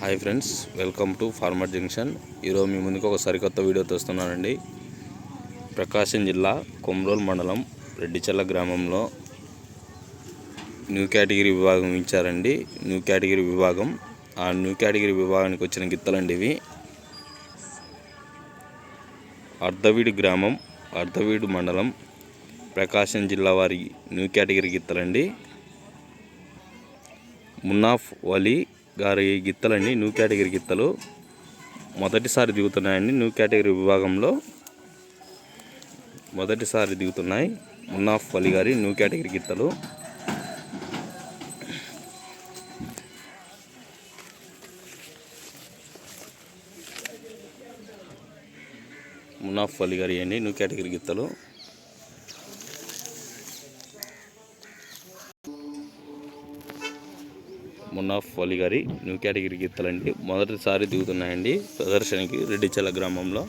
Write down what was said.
Hi friends welcome to farmer junction. ఈరోజు మీ ముందుకు ఒక సరికొత్త వీడియో తెస్తున్నానండి. ప్రకాశం జిల్లా కొమ్రోల్ మండలం రెడ్డిచల్ల గ్రామంలో న్యూ కేటగిరీ విభాగం ఇచ్చారండి. న్యూ కేటగిరీ విభాగం. ఆ న్యూ కేటగిరీ విభాగానికి వచ్చిన గిత్తలండి ఇవి అర్ధవీడు గ్రామం అర్ధవీడు మండలం ప్రకాశం జిల్లా వారి న్యూ కేటగిరీ గిత్తలండి. మున్నాఫ్ వలీ గారి గిత్తలండి న్యూ కేటగిరీ గిత్తలు మొదటిసారి దిగుతున్నాయండి న్యూ కేటగిరీ విభాగంలో మొదటిసారి దిగుతున్నాయి మున్నాఫ్ అలీ గారి న్యూ కేటగిరీ గిత్తలు. మునాఫ్ అలీ గారి అండి న్యూ కేటగిరీ గిత్తలు. మునాఫ్ అలీ గారి న్యూ కేటగిరీ గీతలండి మొదటిసారి దిగుతున్నాయండి. ప్రదర్శనకి రెడ్డిచల్ల గ్రామంలో.